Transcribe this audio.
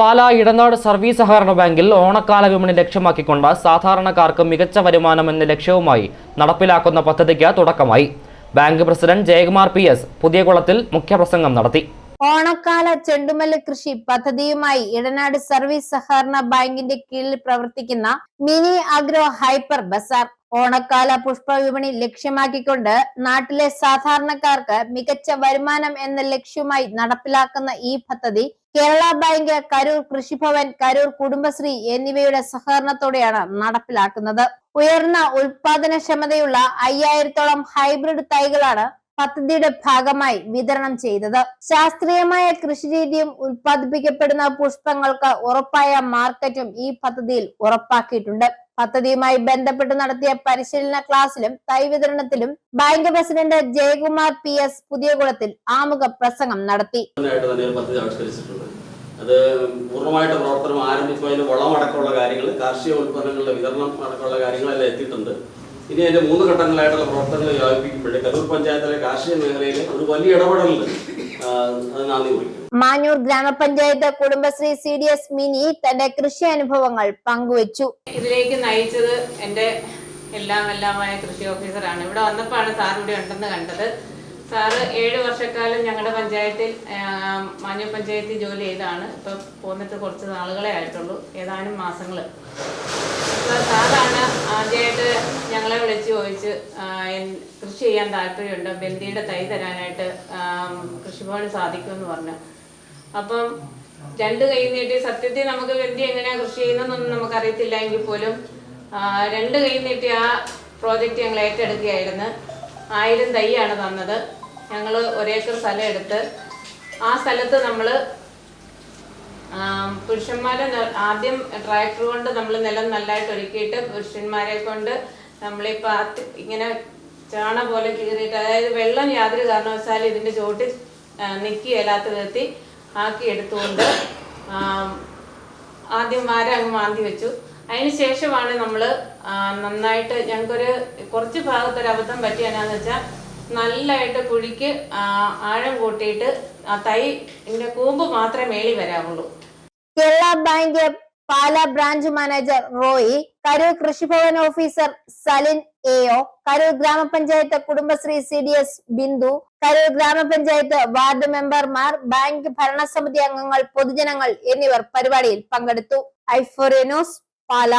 പാലാ ഇടനാട് service സഹകരണ ബാങ്കിൽ ഓണക്കാല വിപണി ലക്ഷ്യമാക്കിക്കൊണ്ട് സാധാരണക്കാർക്ക് മികച്ച വരുമാനം എന്ന ലക്ഷ്യവുമായി നടപ്പിലാക്കുന്ന പദ്ധതിക്ക് തുടക്കമായി. Bank president Jayakumar P S പുതിയ കുളത്തിൽ മുഖ്യപ്രസംഗം നടത്തി. ഓണക്കാല ചെണ്ടുമല്ലി കൃഷി പദ്ധതിയുമായി ഇടനാട് സർവീസ് സഹകരണ ബാങ്കിന്റെ കീഴിൽ പ്രവർത്തിക്കുന്ന മിനി അഗ്രോ ഹൈപ്പർ ബസാർ. ഓണക്കാല പുഷ്പ വിപണി ലക്ഷ്യമാക്കിക്കൊണ്ട് നാട്ടിലെ സാധാരണക്കാർക്ക് മികച്ച വരുമാനം എന്ന ലക്ഷ്യമായി നടപ്പിലാക്കുന്ന ഈ പദ്ധതി കേരള ബാങ്ക് കരൂർ കൃഷിഭവൻ കരൂർ കുടുംബശ്രീ എന്നിവയുടെ സഹകരണത്തോടെയാണ് നടപ്പിലാക്കുന്നത്. ഉയർന്ന ഉൽപാദന ഉൽപാദനക്ഷമതയുള്ള അയ്യായിരത്തോളം ഹൈബ്രിഡ് തൈകളാണ് പദ്ധതിയുടെ ഭാഗമായി വിതരണം ചെയ്തത്. ശാസ്ത്രീയമായ കൃഷി രീതിയും ഉൽപ്പാദിപ്പിക്കപ്പെടുന്ന പുഷ്പങ്ങൾക്ക് ഉറപ്പായ മാർക്കറ്റും ഈ പദ്ധതിയിൽ ഉറപ്പാക്കിയിട്ടുണ്ട്. പദ്ധതിയുമായി ബന്ധപ്പെട്ട് നടത്തിയ പരിശീലന ക്ലാസ്സിലും തൈ വിതരണത്തിലും bank president Jayakumar P S പുതിയകുളത്തിൽ ആമുഖ പ്രസംഗം നടത്തി. അത് പൂർണമായിട്ട് പ്രവർത്തനം ആരംഭിക്കുന്നതിന് വളമടക്കമുള്ള കാര്യങ്ങൾ കാർഷിക ഉൽപ്പന്നങ്ങളുടെ വിതരണം അടക്കമുള്ള കാര്യങ്ങളെല്ലാം എത്തിയിട്ടുണ്ട്. ഇനി അതിന്റെ മൂന്ന് ഘട്ടങ്ങളായിട്ടുള്ള പ്രവർത്തനങ്ങൾ വ്യാപിപ്പിക്കുമ്പോഴേ കരൂർ പഞ്ചായത്തിലെ കാർഷിക മേഖലയിൽ ഒരു വലിയ ഇടപെടലിൽ അത് നാന്ദി കുറിക്കും മാഞ്ഞൂർ ഗ്രാമപഞ്ചായത്ത് Kudumbashree C D S Mini തന്റെ കൃഷി അനുഭവങ്ങൾ പങ്കുവച്ചു. ഇതിലേക്ക് നയിച്ചത് എന്റെ എല്ലാം എല്ലാമായ കൃഷി ഓഫീസറാണ്. ഇവിടെ വന്നപ്പോഴാണ് സാർ ഇവിടെ ഉണ്ടെന്ന് കണ്ടത്. സാറ് ഏഴ് വർഷക്കാലം ഞങ്ങളുടെ പഞ്ചായത്തിൽ മാന്യ പഞ്ചായത്തിൽ ജോലി ചെയ്താണ്. ഇപ്പം പോന്നിട്ട് കുറച്ച് നാളുകളെ ആയിട്ടുള്ളൂ. ഏതാനും മാസങ്ങൾ അപ്പോൾ സാറാണ് ആദ്യമായിട്ട് ഞങ്ങളെ വിളിച്ച് ചോദിച്ച് കൃഷി ചെയ്യാൻ താല്പര്യമുണ്ട്? ബന്ദിയുടെ തൈ തരാനായിട്ട് കൃഷിഭവന് സാധിക്കുമെന്ന് പറഞ്ഞു. അപ്പം രണ്ട് കൈ നീട്ടി സത്യത്തിൽ നമുക്ക് ബന്ദി എങ്ങനെയാ കൃഷി ചെയ്യുന്നതെന്നൊന്നും നമുക്ക് അറിയത്തില്ല എങ്കിൽ പോലും രണ്ട് കൈ നീട്ടി ആ പ്രോജക്റ്റ് ഞങ്ങൾ ഏറ്റെടുക്കുകയായിരുന്നു. ആയിരം തൈയാണ് തന്നത്. ഞങ്ങൾ ഒരേക്കർ സ്ഥലം എടുത്ത് ആ സ്ഥലത്ത് നമ്മൾ പുരുഷന്മാരെ ആദ്യം ട്രാക്ടർ കൊണ്ട് നമ്മൾ നിലം നല്ലതായിട്ട് ഒരുക്കിയിട്ട് പുരുഷന്മാരെ കൊണ്ട് ഈ പാത്തി ഇങ്ങനെ ചാണ പോലെ കീറിയിട്ട് അതായത് വെള്ളം യാതൊരു കാരണവശാലും ഇതിന്റെ ചോട്ടിൽ നിൽക്കുകയില്ലാത്ത വിധത്തിൽ ആക്കി എടുത്തുകൊണ്ട് ആദ്യം വാര അങ്ങ് മാന്തി വെച്ചു. അതിന് ശേഷമാണ് നമ്മൾ നന്നായിട്ട് ഞങ്ങൾക്കൊരു കുറച്ച് ഭാഗത്തൊരു അബദ്ധം പറ്റി എന്നാന്ന് വെച്ചാൽ നല്ലതായിട്ട് കുഴിക്ക് ആഴം കൂട്ടിയിട്ട് തൈ ഇതിന്റെ കൂമ്പ് മാത്രമേ മേളി വരാവുള്ളൂ. Kerala bank Pala branch manager Roy Karoor Krishibhavan officer Salin A O Karoor ഗ്രാമപഞ്ചായത്ത് Kudumbashree C D S Bindu Karoor ഗ്രാമപഞ്ചായത്ത് വാർഡ് മെമ്പർമാർ ബാങ്ക് ഭരണസമിതി അംഗങ്ങൾ പൊതുജനങ്ങൾ എന്നിവർ പരിപാടിയിൽ പങ്കെടുത്തു. ഐഫോറിയ ന്യൂസ് പാല